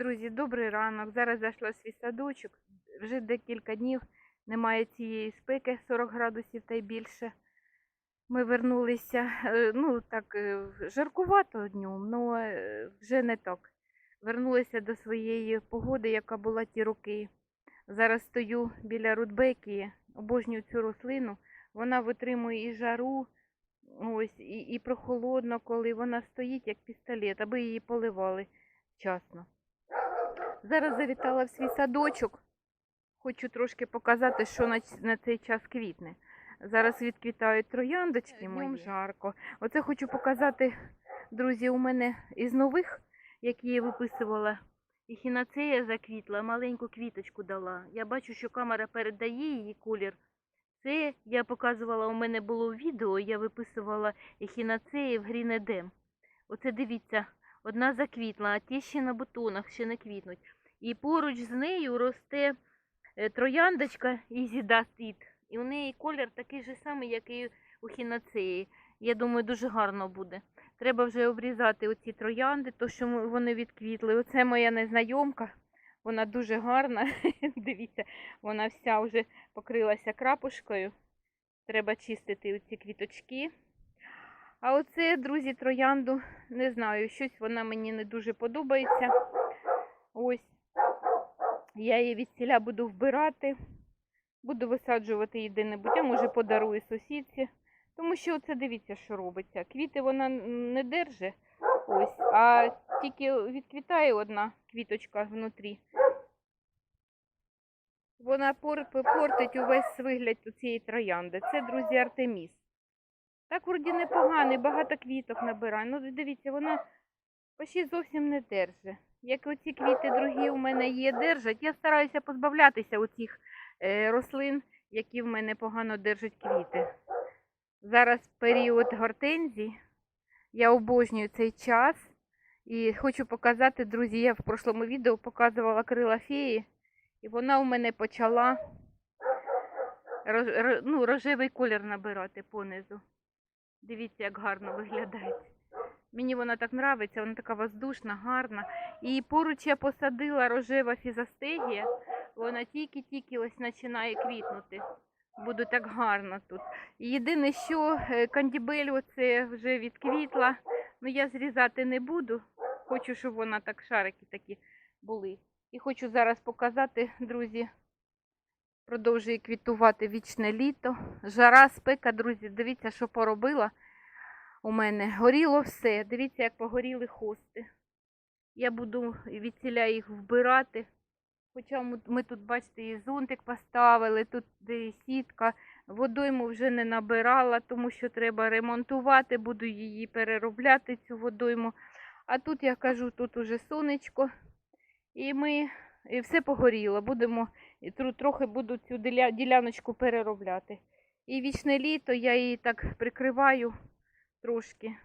Друзі, добрий ранок. Зараз зайшла свій садочок. Вже декілька днів немає цієї спеки 40 градусів та й більше. Ми вернулися, е, ну так, е, жаркувато днем, але вже не так. Вернулися до своєї погоди, яка була ті роки. Зараз стою біля рудбекії, обожнюю цю рослину. Вона витримує і жару, ось, і, і прохолодно, коли вона стоїть як пістолет, аби її поливали вчасно. Зараз завітала в свій садочок. Хочу трошки показати, що на, на цей час квітне. Зараз відквітають трояндочки мої. жарко. Оце хочу показати, друзі, у мене із нових, які я виписувала. І хінацея заквітла, маленьку квіточку дала. Я бачу, що камера передає її колір. Це я показувала, у мене було відео, я виписувала ехінацеї в Грінедем. Оце дивіться, одна заквітла, а ті ще на бутонах, ще не квітнуть. І поруч з нею росте е, трояндочка Ізідастит. І у неї колір такий же самий, як і у хінацеї. Я думаю, дуже гарно буде. Треба вже обрізати оці троянди, то що вони відквітли. Оце моя незнайомка. Вона дуже гарна. Дивіться, вона вся вже покрилася крапушкою. Треба чистити оці квіточки. А оце, друзі, троянду, не знаю, щось вона мені не дуже подобається. Ось. Я її від ціля буду вбирати. Буду висаджувати її де-небудь, а може подарую сусідці. Тому що оце дивіться, що робиться. Квіти вона не держить. Ось, а тільки відквітає одна квіточка внутрі. Вона пор- портить увесь вигляд цієї троянди. Це, друзі, Артеміс. Так вроді непоганий, багато квіток набирає. Ну, дивіться, вона почти зовсім не держить. Як оці квіти другі у мене є, держать, я стараюся позбавлятися оцих е, рослин, які в мене погано держать квіти. Зараз період гортензій. Я обожнюю цей час. І хочу показати, друзі, я в прошлому відео показувала крила феї, і вона у мене почала ну, рожевий колір набирати понизу. Дивіться, як гарно виглядає. Мені вона так нравиться, вона така воздушна, гарна. І поруч я посадила рожева фізастегія. Вона тільки-тільки ось починає квітнути. Буде так гарно тут. І Єдине, що е, кандібель оце вже відквітла. Ну я зрізати не буду. Хочу, щоб вона так шарики такі були. І хочу зараз показати, друзі, продовжує квітувати вічне літо. Жара, спека, друзі, дивіться, що поробила у мене. Горіло все. Дивіться, як погоріли хости. Я буду відціля їх вбирати. Хоча ми, ми тут, бачите, і зонтик поставили, тут і сітка. Водойму вже не набирала, тому що треба ремонтувати, буду її переробляти, цю водойму. А тут я кажу, тут уже сонечко. І ми і все погоріло. Будемо і трохи буду цю діляночку переробляти. І вічне літо я її так прикриваю трошки.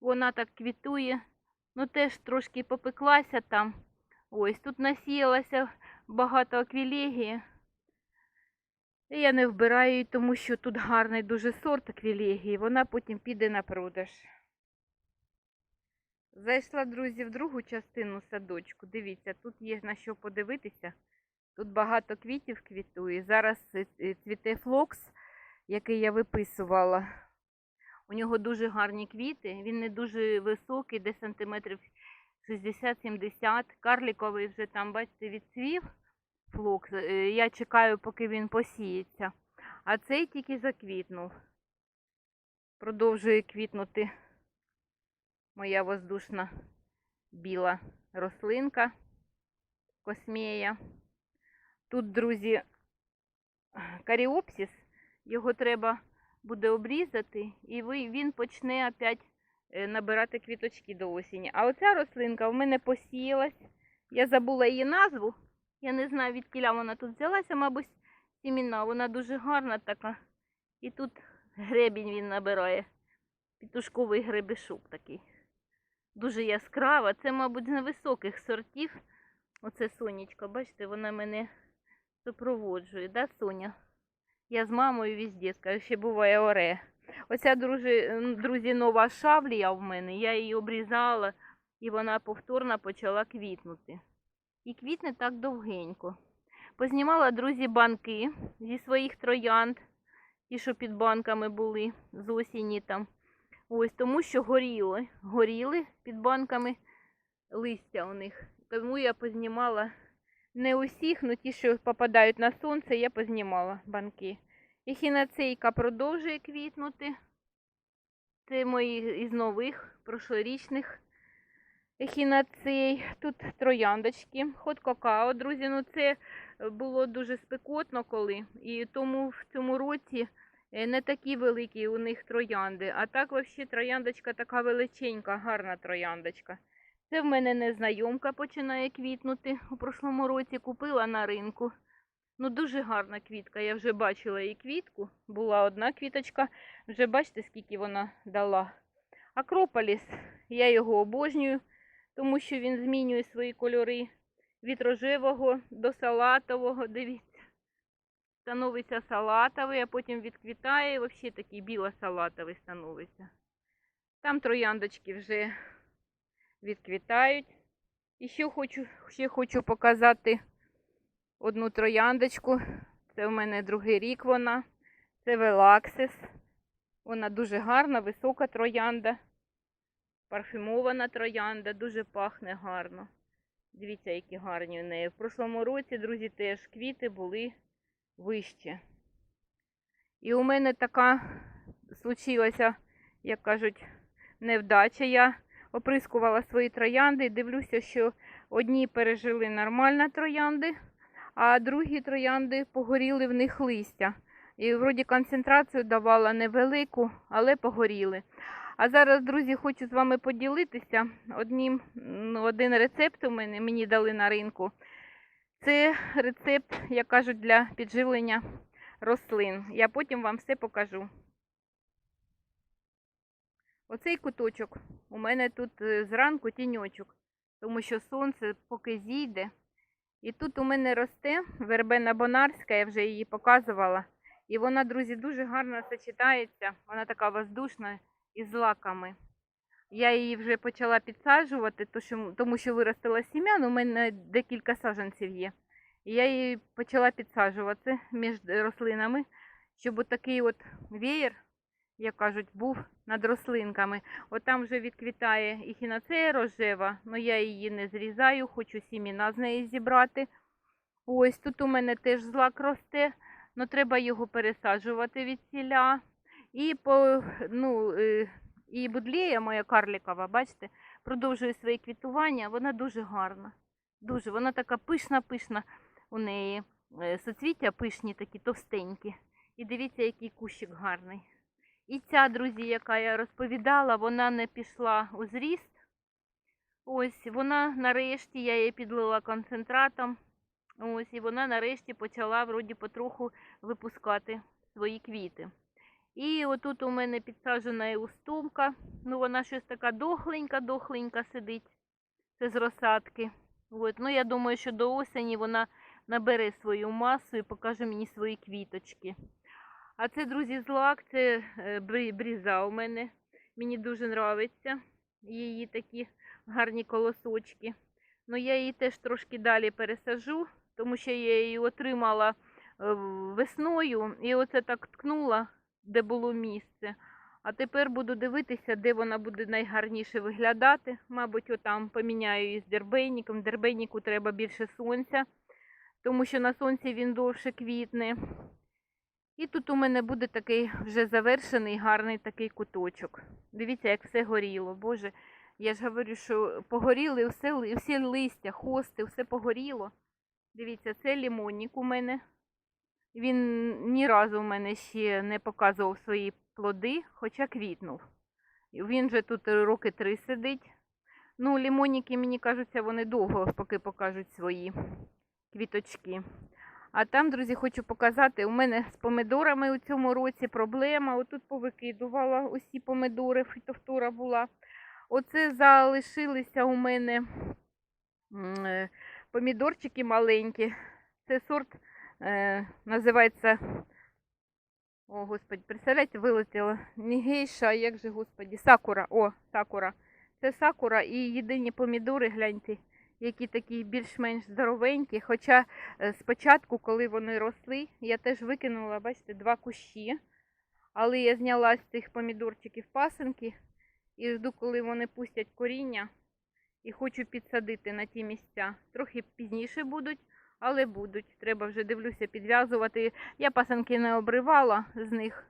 Вона так квітує. Ну теж трошки попеклася там. Ось тут насіялася багато аквілегії. І я не вбираю її, тому що тут гарний дуже сорт аквілегії. Вона потім піде на продаж. Зайшла, друзі, в другу частину садочку. Дивіться, тут є на що подивитися. Тут багато квітів квітує. Зараз е, цвіте флокс, який я виписувала. У нього дуже гарні квіти. Він не дуже високий, десь сантиметрів 60-70. Карліковий вже там, бачите, відцвів флокс. Е, Я чекаю, поки він посіється. А цей тільки заквітнув. Продовжує квітнути моя воздушна біла рослинка космея. Тут, друзі, каріопсис. Його треба буде обрізати, і він почне опять е, набирати квіточки до осені. А оця рослинка в мене посіялась. Я забула її назву. Я не знаю, від вона тут взялася, мабуть, сіміна. Вона дуже гарна така. І тут гребінь він набирає. Петушковий гребешок такий. Дуже яскрава. Це, мабуть, з невисоких сортів. Оце сонечко, бачите, вона мене супроводжує, да, Соня? Я з мамою везде, скажу, ще буває оре. Оця, друзі, друзі, нова шавлія в мене. Я її обрізала, і вона повторно почала квітнути. і квітне так довгенько. Познімала, друзі, банки зі своїх троянд, ті, що під банками були з осені там. Ось тому, що горіли, горіли під банками листя у них. Тому я познімала не усіх, але ті, що попадають на сонце, я познімала банки. Ехінацейка продовжує квітнути. Це мої із нових прошлорічних ехінацей. Тут трояндочки, ход какао, друзі. Ну це було дуже спекотно коли. І тому в цьому році е, не такі великі у них троянди. А так взагалі трояндочка така величенька, гарна трояндочка. Це в мене незнайомка починає квітнути. У прошлому році купила на ринку. Ну, дуже гарна квітка. Я вже бачила її квітку. Була одна квіточка. Вже бачите, скільки вона дала. Акрополіс, я його обожнюю, тому що він змінює свої кольори від рожевого до салатового. Дивіться. Становиться салатовий, а потім відквітає і взагалі такий біло-салатовий становиться. Там трояндочки вже відквітають. І ще хочу, ще хочу показати одну трояндочку. Це в мене другий рік вона. Це Велаксис. Вона дуже гарна, висока троянда. Парфюмована троянда, дуже пахне гарно. Дивіться, які гарні у неї. В прошлому році, друзі, теж квіти були вище. І у мене така случилася, як кажуть, невдача. Я оприскувала свої троянди і дивлюся, що одні пережили нормально троянди, а другі троянди погоріли в них листя. І вроді концентрацію давала невелику, але погоріли. А зараз, друзі, хочу з вами поділитися одним, ну, один рецепт у мене мені дали на ринку. Це рецепт, як кажуть, для підживлення рослин. Я потім вам все покажу. Оцей куточок у мене тут е, зранку тіньочок, тому що сонце поки зійде. І тут у мене росте вербена бонарська, я вже її показувала. І вона, друзі, дуже гарно сочетається. Вона така воздушна із лаками. Я її вже почала підсаджувати, тому що виростила сім'ян, у мене декілька саджанців є. І я її почала підсаджувати між рослинами, щоб отакий от веєр, як кажуть, був над рослинками. От там вже відквітає і хіноцея рожева, але я її не зрізаю, хочу сіміна з неї зібрати. Ось тут у мене теж злак росте, але треба його пересаджувати від сіля. І по, ну, е, і будлея моя карлікова, бачите, продовжує своє квітування. Вона дуже гарна. Дуже, вона така пишна-пишна у неї. е, Соцвіття пишні, такі товстенькі. І дивіться, який кущик гарний. І ця, друзі, яка я розповідала, вона не пішла у зріст. Ось вона нарешті, я її підлила концентратом. Ось, і вона нарешті почала вроді потроху випускати свої квіти. І отут у мене підсаджена і устумка. Ну, вона щось така дохленька, дохленька сидить. Це з розсадки. От. Ну, я думаю, що до осені вона набере свою масу і покаже мені свої квіточки. А це, друзі, злак, це бріза у мене. Мені дуже подобається. Її такі гарні колосочки. Ну, я її теж трошки далі пересажу, тому що я її отримала е, весною і оце так ткнула, де було місце. А тепер буду дивитися, де вона буде найгарніше виглядати. Мабуть, отам поміняю її з дербейником. Дербейнику треба більше сонця, тому що на сонці він довше квітне. І тут у мене буде такий вже завершений гарний такий куточок. Дивіться, як все горіло. Боже, я ж говорю, що погоріли все, всі листя, хости, все погоріло. Дивіться, це лімонник у мене. Він ні разу в мене ще не показував свої плоди, хоча квітнув. Він вже тут роки три сидить. Ну, лімоніки, мені кажуться, вони довго поки покажуть свої квіточки. А там, друзі, хочу показати, у мене з помидорами у цьому році проблема. Отут повикидувала усі помидори, фітофтора була. Оце залишилися у мене е, помідорчики маленькі. Це сорт е, називається. О, господи, представляєте, вилетіло. Не гейша, а як же, господи, сакура. О, сакура. Це сакура і єдині помідори, гляньте, які такі більш-менш здоровенькі. Хоча е, спочатку, коли вони росли, я теж викинула, бачите, два кущі. Але я зняла з цих помідорчиків пасинки і жду, коли вони пустять коріння. І хочу підсадити на ті місця. Трохи пізніше будуть, але будуть. Треба вже дивлюся підв'язувати. Я пасинки не обривала з них,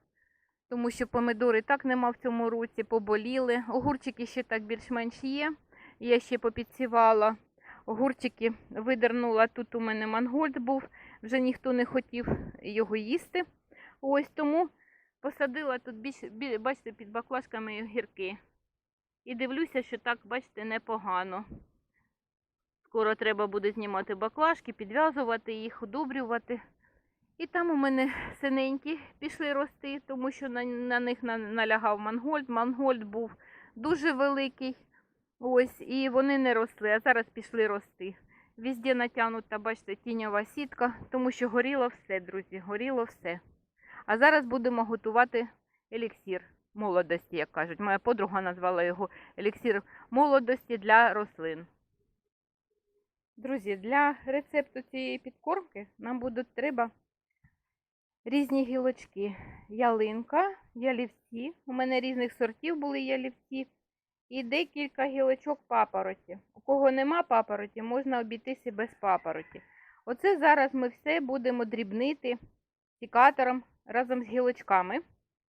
тому що помидори так нема в цьому році, поболіли. Огурчики ще так більш-менш є. Я ще попідсівала. Огурчики видернула. Тут у мене мангольд був, вже ніхто не хотів його їсти. Ось тому посадила тут бачите, під баклажками гірки. І дивлюся, що так, бачите, непогано. Скоро треба буде знімати баклажки, підв'язувати їх, удобрювати. І там у мене синенькі пішли рости, тому що на, на них налягав мангольд. Мангольд був дуже великий. Ось, і вони не росли, а зараз пішли рости. Везде натягнута, бачите, тіньова сітка, тому що горіло все, друзі, горіло все. А зараз будемо готувати еліксір молодості, як кажуть. Моя подруга назвала його еліксір молодості для рослин. Друзі, для рецепту цієї підкормки нам будуть треба різні гілочки. Ялинка, ялівці. У мене різних сортів були ялівці. І декілька гілочок папороті. У кого нема папороті, можна обійтися без папороті. Оце зараз ми все будемо дрібнити сікатором разом з гілочками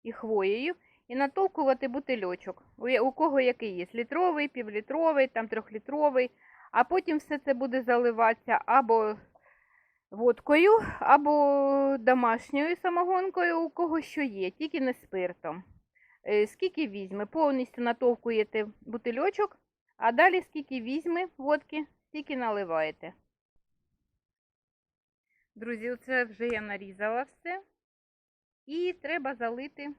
і хвоєю і натовкувати бутильочок. У У кого який є? Літровий, півлітровий, там трьохлітровий. А потім все це буде заливатися або водкою, або домашньою самогонкою, у кого що є, тільки не спиртом. Е, Скільки візьме? Повністю натовкуєте бутильочок, а далі скільки візьме водки, стільки наливаєте. Друзі, оце вже я нарізала все. І треба залити,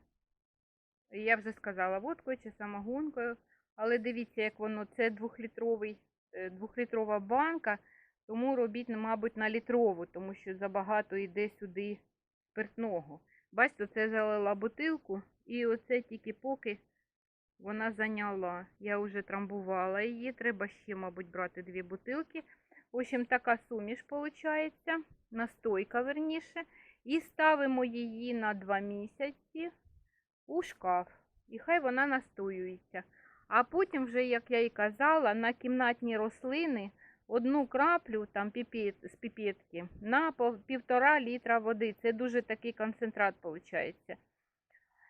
я вже сказала, водкою чи самогонкою. Але дивіться, як воно, це двохлітровий, е, двохлітрова банка, тому робіть, мабуть, на літрову, тому що забагато йде сюди спиртного. Бачите, це залила бутилку, і оце тільки поки вона зайняла. Я вже трамбувала її, треба ще, мабуть, брати дві бутилки. В общем, така суміш виходить, настойка верніше. І ставимо її на 2 місяці у шкаф. І хай вона настоюється. А потім, вже, як я і казала, на кімнатні рослини одну краплю там піпет, з піпетки на півтора літра води. Це дуже такий концентрат виходить.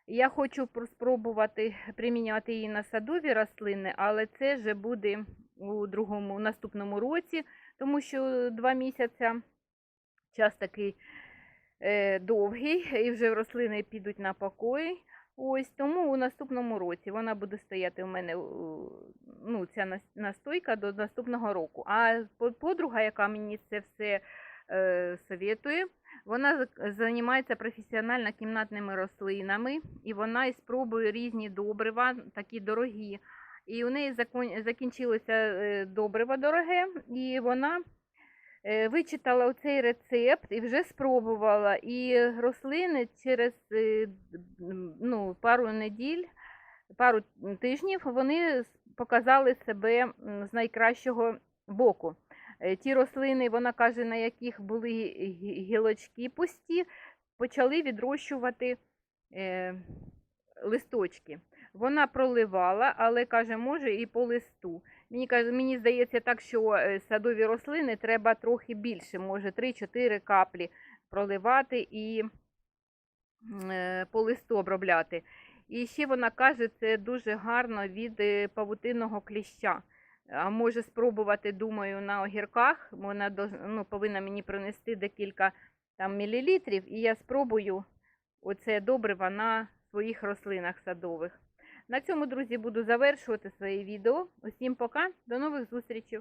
Я хочу спробувати приміняти її на садові рослини, але це вже буде у другому, наступному році, тому що два місяці час такий е, довгий, і вже рослини підуть на покой. Ось тому у наступному році вона буде стояти у мене ну, ця настойка до наступного року. А подруга, яка мені це все е, совєтує, вона займається професіонально кімнатними рослинами, і вона і спробує різні добрива, такі дорогі. І у неї закінчилося е, добриво дороге, і вона е, вичитала оцей рецепт і вже спробувала. І рослини через е, ну, пару неділь, пару тижнів вони показали себе з найкращого боку. Е, Ті рослини, вона каже, на яких були гілочки пусті, почали відрощувати е, листочки. Вона проливала, але каже, може і по листу. Мені каже, мені здається так, що е, садові рослини треба трохи більше, може 3-4 каплі проливати і по листу обробляти. І ще вона каже, це дуже гарно від павутинного кліща. А може спробувати, думаю, на огірках. Вона ну, повинна мені принести декілька там мілілітрів, і я спробую оце добриво на своїх рослинах садових. На цьому, друзі, буду завершувати своє відео. Усім пока, до нових зустрічей!